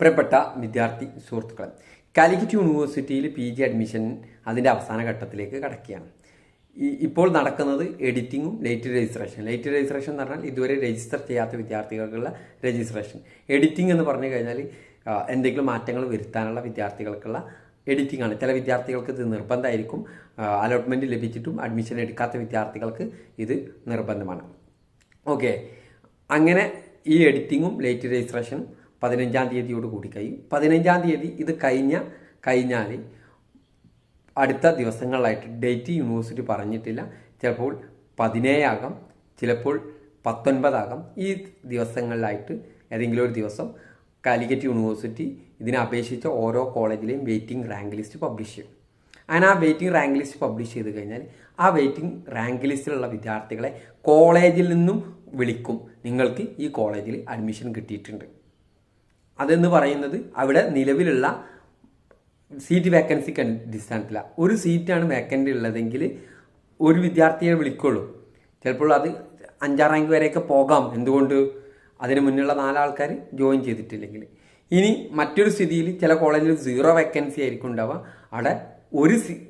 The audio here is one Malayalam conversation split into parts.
പ്രിയപ്പെട്ട വിദ്യാർത്ഥി സുഹൃത്തുക്കളെ കാലിക്കറ്റ് യൂണിവേഴ്സിറ്റിയിൽ പി ജി അഡ്മിഷൻ അതിന്റെ അവസാന ഘട്ടത്തിലേക്ക് കടക്കുകയാണ്. ഇപ്പോൾ നടക്കുന്നത് എഡിറ്റിങ്ങും ലേറ്റ് രജിസ്ട്രേഷൻ. ലേറ്റ് രജിസ്ട്രേഷൻ എന്ന് പറഞ്ഞാൽ ഇതുവരെ രജിസ്റ്റർ ചെയ്യാത്ത വിദ്യാർത്ഥികൾക്കുള്ള രജിസ്ട്രേഷൻ. എഡിറ്റിംഗ് എന്ന് പറഞ്ഞു കഴിഞ്ഞാൽ എന്തെങ്കിലും മാറ്റങ്ങൾ വരുത്താനുള്ള വിദ്യാർത്ഥികൾക്കുള്ള എഡിറ്റിംഗ് ആണ്. ചില വിദ്യാർത്ഥികൾക്ക് ഇത് നിർബന്ധമായിരിക്കും. അലോട്ട്മെന്റ് ലഭിച്ചിട്ടും അഡ്മിഷൻ എടുക്കാത്ത വിദ്യാർത്ഥികൾക്ക് ഇത് നിർബന്ധമാണ്. ഓക്കെ. അങ്ങനെ ഈ എഡിറ്റിങ്ങും ലേറ്റ് രജിസ്ട്രേഷനും പതിനഞ്ചാം തീയതിയോട് കൂടി കഴിയും. പതിനഞ്ചാം തീയതി ഇത് കഴിഞ്ഞ കഴിഞ്ഞാൽ അടുത്ത ദിവസങ്ങളിലായിട്ട് ഡേറ്റ് യൂണിവേഴ്സിറ്റി പറഞ്ഞിട്ടില്ല. ചിലപ്പോൾ പതിനേഴാകാം ചിലപ്പോൾ പത്തൊൻപതാകാം. ഈ ദിവസങ്ങളിലായിട്ട് ഏതെങ്കിലും ഒരു ദിവസം കാലിക്കറ്റ് യൂണിവേഴ്സിറ്റി ഇതിനെ അപേക്ഷിച്ച ഓരോ കോളേജിലെയും വെയിറ്റിംഗ് റാങ്ക് ലിസ്റ്റ് പബ്ലിഷ് ചെയ്യും. അങ്ങനെ ആ വെയിറ്റിംഗ് റാങ്ക് ലിസ്റ്റ് പബ്ലിഷ് ചെയ്ത് കഴിഞ്ഞാൽ ആ വെയിറ്റിംഗ് റാങ്ക് ലിസ്റ്റിലുള്ള വിദ്യാർത്ഥികളെ കോളേജിൽ നിന്നും വിളിക്കും. നിങ്ങൾക്ക് ഈ കോളേജിൽ അഡ്മിഷൻ കിട്ടിയിട്ടുണ്ട്. അതെന്ന് പറയുന്നത് അവിടെ നിലവിലുള്ള സീറ്റ് വേക്കൻസിക്ക് അടിസ്ഥാനത്തിലാണ് ഒരു സീറ്റാണ് വേക്കന്റ് ഉള്ളതെങ്കിൽ ഒരു വിദ്യാർത്ഥിയെ വിളിക്കുള്ളൂ. ചിലപ്പോൾ അത് അഞ്ചാം റാങ്ക് വരെയൊക്കെ പോകാം. എന്തുകൊണ്ട്? അതിന് മുന്നുള്ള നാലാൾക്കാർ ജോയിൻ ചെയ്തിട്ടില്ലെങ്കിൽ. ഇനി മറ്റൊരു സ്ഥിതിയിൽ ചില കോളേജിൽ സീറോ വേക്കൻസി ആയിരിക്കും ഉണ്ടാവുക. അവിടെ ഒരു സി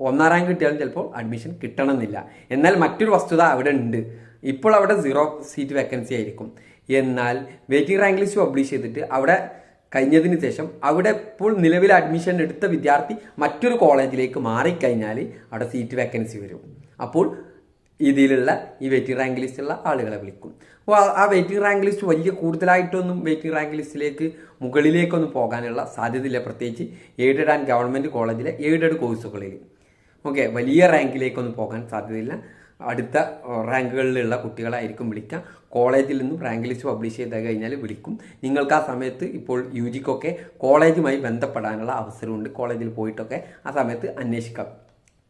ഒന്നാം റാങ്ക് കിട്ടിയാലും ചിലപ്പോൾ അഡ്മിഷൻ കിട്ടണമെന്നില്ല. എന്നാൽ മറ്റൊരു വസ്തുത അവിടെ ഉണ്ട്. ഇപ്പോൾ അവിടെ സീറോ സീറ്റ് വേക്കൻസി ആയിരിക്കും. എന്നാൽ വെയിറ്റിംഗ് റാങ്ക് ലിസ്റ്റ് പബ്ലിഷ് ചെയ്തിട്ട് അവിടെ കഴിഞ്ഞതിന് ശേഷം അവിടെ ഇപ്പോൾ നിലവിൽ അഡ്മിഷൻ എടുത്ത വിദ്യാർത്ഥി മറ്റൊരു കോളേജിലേക്ക് മാറിക്കഴിഞ്ഞാൽ അവിടെ സീറ്റ് വേക്കൻസി വരും. അപ്പോൾ ഇതിലുള്ള ഈ വെയിറ്റിംഗ് റാങ്ക് ലിസ്റ്റുള്ള ആളുകളെ വിളിക്കും. അപ്പോൾ ആ- വെയിറ്റിംഗ് റാങ്ക് ലിസ്റ്റ് വലിയ കൂടുതലായിട്ടൊന്നും വെയിറ്റിംഗ് റാങ്ക് ലിസ്റ്റിലേക്ക് മുകളിലേക്കൊന്നും പോകാനുള്ള സാധ്യതയില്ല. പ്രത്യേകിച്ച് എയ്ഡഡ് ആൻഡ് ഗവൺമെന്റ് കോളേജിലെ എയ്ഡഡ് കോഴ്സുകളിൽ ഓക്കെ വലിയ റാങ്കിലേക്കൊന്നും പോകാൻ സാധ്യതയില്ല. അടുത്ത റാങ്കുകളിലുള്ള കുട്ടികളായിരിക്കും വിളിക്കുക. കോളേജിൽ നിന്നും റാങ്ക് ലിസ്റ്റ് പബ്ലിഷ് ചെയ്ത് കഴിഞ്ഞാൽ വിളിക്കും. നിങ്ങൾക്ക് ആ സമയത്ത് ഇപ്പോൾ യു ജിക്കൊക്കെ കോളേജുമായി ബന്ധപ്പെടാനുള്ള അവസരമുണ്ട്. കോളേജിൽ പോയിട്ടൊക്കെ ആ സമയത്ത് അന്വേഷിക്കാം.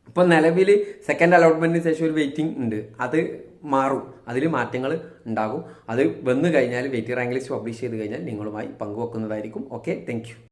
ഇപ്പോൾ നിലവിൽ സെക്കൻഡ് അലോട്ട്മെന്റിന് ശേഷം ഒരു വെയിറ്റിംഗ് ഉണ്ട്. അത് മാറും. അതിൽ മാറ്റങ്ങൾ ഉണ്ടാകും. അത് വന്നു കഴിഞ്ഞാൽ വെയിറ്റിംഗ് റാങ്ക് ലിസ്റ്റ് പബ്ലിഷ് ചെയ്ത് കഴിഞ്ഞാൽ നിങ്ങളുമായി പങ്കുവെക്കുന്നതായിരിക്കും. Okay thank